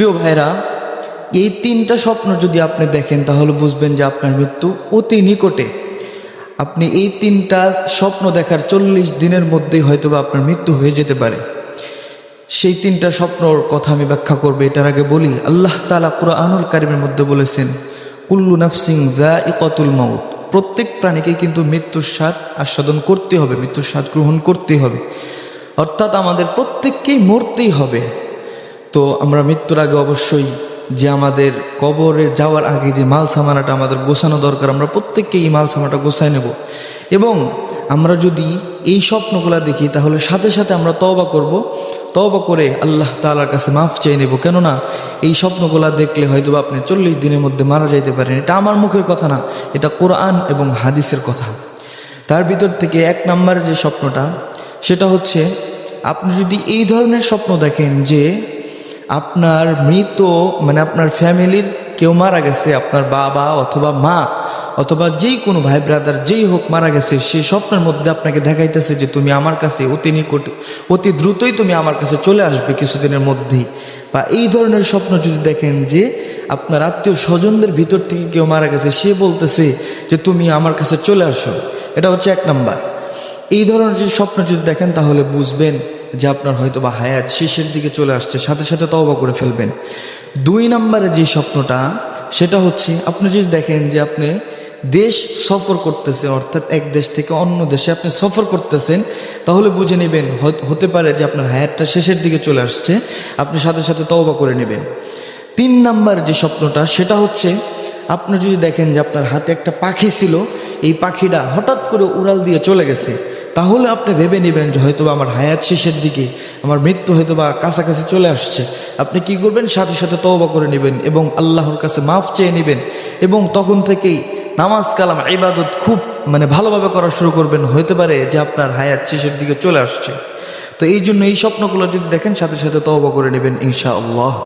প্রিয় ভাইরা এই তিনটা স্বপ্ন যদি আপনি দেখেন, তাহলে বুঝবেন যে আপনার মৃত্যু অতি নিকটে। আপনি এই তিনটা স্বপ্ন দেখার চল্লিশ দিনের মধ্যেই হয়তো আপনার মৃত্যু হয়ে যেতে পারে। সেই তিনটা স্বপ্নর কথা আমি ব্যাখ্যা করব, এটার আগে বলি, আল্লাহ তালা কুরআনুল কারিমের মধ্যে বলেছেন, কুল্লু নাফসিং জা ইকতুল মাউত। প্রত্যেক প্রাণীকে কিন্তু মৃত্যুর স্বাদ আস্বাদন করতে হবে, মৃত্যুর স্বাদ গ্রহণ করতে হবে। অর্থাৎ আমাদের প্রত্যেককেই মরতেই হবে। তো আমরা মৃত্যুর আগে অবশ্যই যে আমাদের কবরে যাওয়ার আগে যে মাল সামানাটা আমাদের গোছানো দরকার, আমরা প্রত্যেককে এই মাল সামানাটা গোছায় নেব। এবং আমরা যদি এই স্বপ্নগুলা দেখি, তাহলে সাথে সাথে আমরা তওবা করব। তওবা করে আল্লাহ তালার কাছে মাফ চেয়ে নেব। কেননা এই স্বপ্নগুলা দেখলে হয়তো আপনি চল্লিশ দিনের মধ্যে মারা যাইতে পারেন। এটা আমার মুখের কথা না, এটা কোরআন এবং হাদিসের কথা। তার ভিতর থেকে এক নম্বরের যে স্বপ্নটা, সেটা হচ্ছে আপনি যদি এই ধরনের স্বপ্ন দেখেন যে আপনার মৃত মানে আপনার ফ্যামিলির কেউ মারা গেছে, আপনার বাবা অথবা মা, অথবা যেই কোনো ভাই ব্রাদার যেই হোক মারা গেছে, সে স্বপ্নের মধ্যে আপনাকে দেখাইতেছে যে তুমি আমার কাছে অতি নিকট, অতি দ্রুতই তুমি আমার কাছে চলে আসবে কিছুদিনের মধ্যেই। বা এই ধরনের স্বপ্ন যদি দেখেন যে আপনার আত্মীয় স্বজনদের ভিতর থেকে কেউ মারা গেছে, সে বলতেছে যে তুমি আমার কাছে চলে আসো। এটা হচ্ছে এক নাম্বার। এই ধরনের যদি স্বপ্ন যদি দেখেন তাহলে বুঝবেন যে আপনার হয়তো বা হায়াত শেষের দিকে চলে আসছে, সাথে সাথে তওবা করে ফেলবেন। দুই নম্বরে যে স্বপ্নটা, সেটা হচ্ছে আপনি যদি দেখেন যে আপনি দেশ সফর করতেছেন, অর্থাৎ এক দেশ থেকে অন্য দেশে আপনি সফর করতেছেন, তাহলে বুঝে নেবেন হতে পারে যে আপনার হায়াতটা শেষের দিকে চলে আসছে, আপনি সাথে সাথে তওবা করে নেবেন। তিন নাম্বার যে স্বপ্নটা, সেটা হচ্ছে আপনি যদি দেখেন যে আপনার হাতে একটা পাখি ছিল, এই পাখিটা হঠাৎ করে উড়াল দিয়ে চলে গেছে। তাহলে আপনি ভেবে নেবেন যে হয়তোবা আমার হায়াত শেষের দিকে, আমার মৃত্যু হয়তোবা কাছাকাছি চলে আসছে। আপনি কি করবেন? সাথে সাথে তওবা করে নেবেন এবং আল্লাহর কাছে মাফ চেয়ে নেবেন এবং তখন থেকেই নামাজ, কালাম, ইবাদত খুব মানে ভালোভাবে করা শুরু করবেন। হতে পারে যে আপনার হায়াত শেষের দিকে চলে আসছে। তো এই জন্য এই স্বপ্নগুলো যদি দেখেন, সাথে সাথে তওবা করে নেবেন ইনশাআল্লাহ।